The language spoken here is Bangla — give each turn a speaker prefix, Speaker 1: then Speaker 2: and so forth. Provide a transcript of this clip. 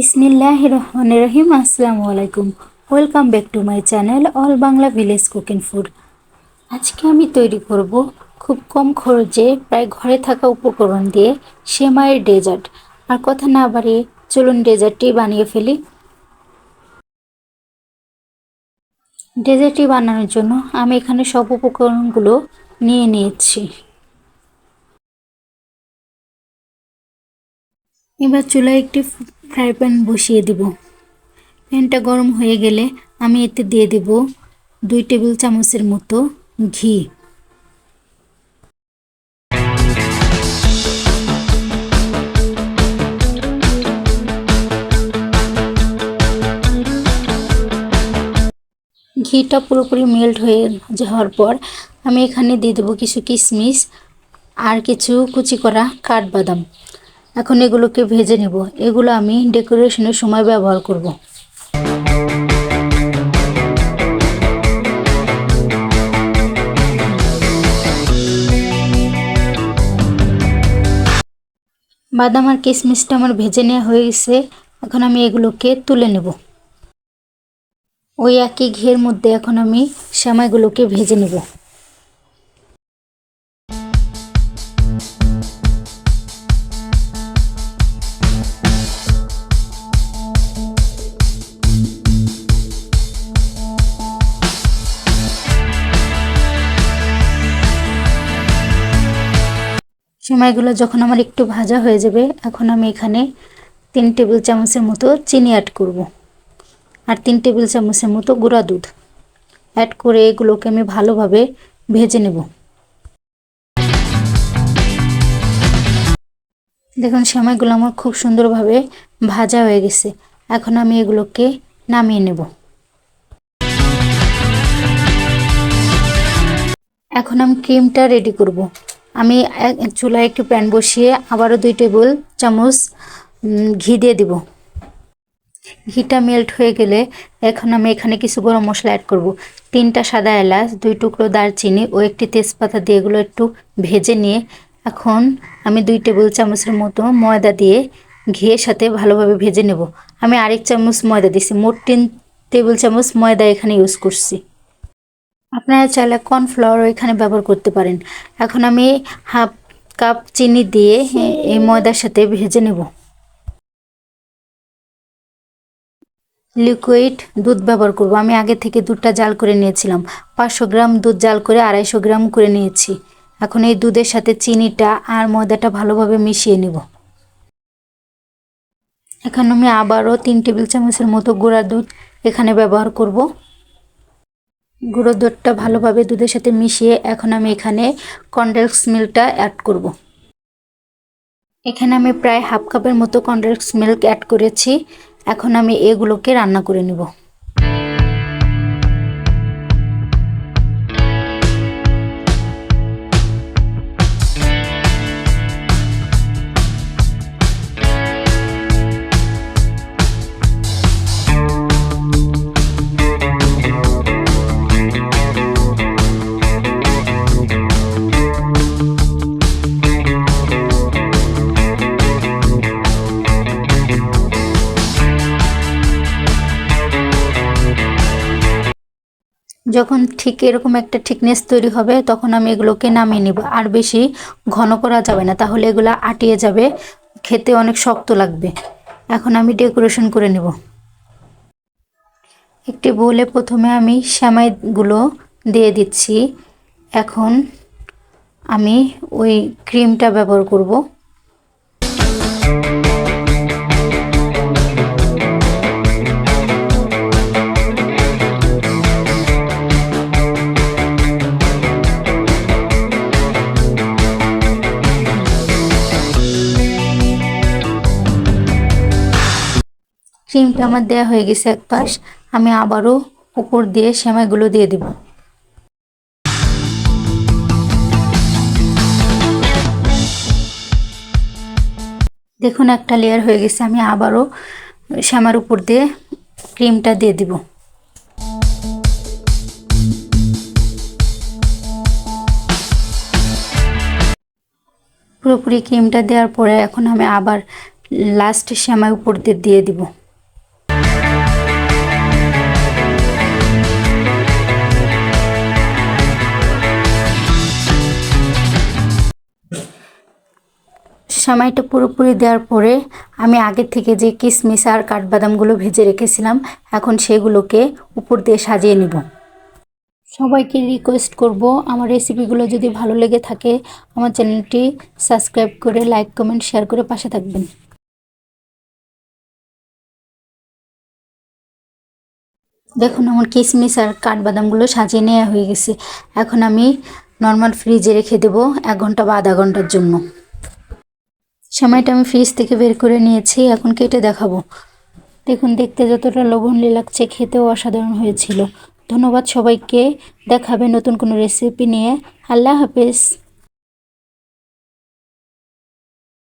Speaker 1: বিসমিল্লাহ রহমান রহিম, আসসালামু আলাইকুম। Welcome back to my channel all Bangla village cooking food আজকে আমি তৈরি করব খুব কম খরচে, প্রায় ঘরে থাকা উপকরণ দিয়ে সেমাইয়ের ডেজার্ট। আর কথা না বাড়িয়ে চলুন ডেজার্টটি বানিয়ে ফেলি। ডেজার্টটি বানানোর জন্য আমি এখানে সব উপকরণগুলো নিয়ে নিয়েছি। এবার চুলায় একটি ফ্রাই প্যান বসিয়ে দিব। প্যানটা গরম হয়ে গেলে আমি এতে দিয়ে দেব দুই টেবিল চামচের মতো ঘি। ঘিটা পুরোপুরি মেল্ট হয়ে যাওয়ার পর আমি এখানে দিয়ে দেবো কিছু কিশমিশ আর কিছু কুচি করা কাঠবাদাম। এখন এগুলোকে ভেজে নেব। এগুলো আমি ডেকোরেশনের সময় ব্যবহার করব। বাদাম আর কিশমিশটা আমার ভেজে নেওয়া হয়ে গেছে। এখন আমি এগুলোকে তুলে নেব। ওই একই ঘিয়ের মধ্যে এখন আমি সেমাইগুলোকে ভেজে নেব। সেমাইগুলো যখন আমার একটু ভাজা হয়ে যাবে, এখন আমি এখানে তিন টেবিল চামচের মতো চিনি অ্যাড করব। আর তিন টেবিল চামচের মতো গুঁড়া দুধ অ্যাড করে এগুলোকে আমি ভালোভাবে ভেজে নেব। দেখুন সেমাইগুলো আমার খুব সুন্দরভাবে ভাজা হয়ে গেছে। এখন আমি এগুলোকে নামিয়ে নেব। এখন আমি ক্রিমটা রেডি করব। আমি চুলায় একটু প্যান বসিয়ে আবারও দুই টেবিল চামচ ঘি দিয়ে দিব। ঘিটা মেল্ট হয়ে গেলে এখন আমি এখানে কিছু গরম মশলা অ্যাড করব। তিনটা সাদা এলাচ, দুই টুকরো দারচিনি ও একটি তেজপাতা দিয়ে এগুলো একটু ভেজে নিয়ে এখন আমি দুই টেবিল চামচের মতো ময়দা দিয়ে ঘিয়ের সাথে ভালোভাবে ভেজে নেব। আমি আরেক চামচ ময়দা দিছি, মোট তিন টেবিল চামচ ময়দা এখানে ইউজ করছি। আপনারা চাইলে কর্নফ্লাওয়ারও এখানে ব্যবহার করতে পারেন। এখন আমি হাফ কাপ চিনি দিয়ে এই ময়দার সাথে ভেজে নেব। লিকুইড দুধ ব্যবহার করব। আমি আগে থেকে দুধটা জাল করে নিয়েছিলাম। পাঁচশো গ্রাম দুধ জাল করে আড়াইশো গ্রাম করে নিয়েছি। এখন এই দুধের সাথে চিনিটা আর ময়দাটা ভালোভাবে মিশিয়ে নেব। এখন আমি আবারও তিন টেবিল চামচের মতো গুঁড়া দুধ এখানে ব্যবহার করব। গুঁড়ো দুধটা ভালোভাবে দুধের সাথে মিশিয়ে এখন আমি এখানে কনডেক্স মিল্কটা অ্যাড করব। এখানে আমি প্রায় হাফ কাপের মতো কনডেক্স মিল্ক অ্যাড করেছি এখন আমি এগুলোকে রান্না করে নেব যখন ঠিক এরকম একটা ঠিকনেস তৈরি হবে, তখন আমি এগুলোকে নামিয়ে নিব। আর বেশি ঘন করা যাবে না, তাহলে এগুলো আটিয়ে যাবে, খেতে অনেক শক্ত লাগবে। এখন আমি ডেকোরেশন করে নেব। একটি বলে প্রথমে আমি শ্যামাইগুলো দিয়ে দিচ্ছি। এখন আমি ওই ক্রিমটা ব্যবহার করব। ক্রিমটা আমার দেওয়া হয়ে গেছে এক পাশ, আমি আবারও উপর দিয়ে সেমাইগুলো দিয়ে দেব। দেখুন, একটা লেয়ার হয়ে গেছে, আমি আবারও শ্যামার উপর দিয়ে ক্রিমটা দিয়ে দিব। পুরোপুরি ক্রিমটা দেওয়ার পরে এখন আমি আবার লাস্ট শ্যামাই উপর দিয়ে দিয়ে দিব। সময়টা পুরোপুরি দেওয়ার পরে আমি আগে থেকে যে কিশমিশ আর কাঠবাদামগুলো ভেজে রেখেছিলাম, এখন সেগুলোকে উপর দিয়ে সাজিয়ে নিব। সবাইকে রিকোয়েস্ট করব আমার রেসিপিগুলো যদি ভালো লেগে থাকে, আমার চ্যানেলটি সাবস্ক্রাইব করে লাইক কমেন্ট শেয়ার করে পাশে থাকবেন। দেখুন, আমার কিশমিশ আর কাঠবাদামগুলো সাজিয়ে নেওয়া হয়ে গেছে। এখন আমি নর্মাল ফ্রিজে রেখে দেবো এক ঘণ্টা বা আধা ঘণ্টার জন্য। সময়টা আমি ফ্রিজ থেকে বের করে নিয়েছি, এখন কেটে দেখাবো। দেখুন, দেখতে যতটা লবণলি লাগছে, খেতেও অসাধারণ হয়েছিল। ধন্যবাদ সবাইকে, দেখাবে নতুন কোনো রেসিপি নিয়ে। আল্লাহ হাফেজ।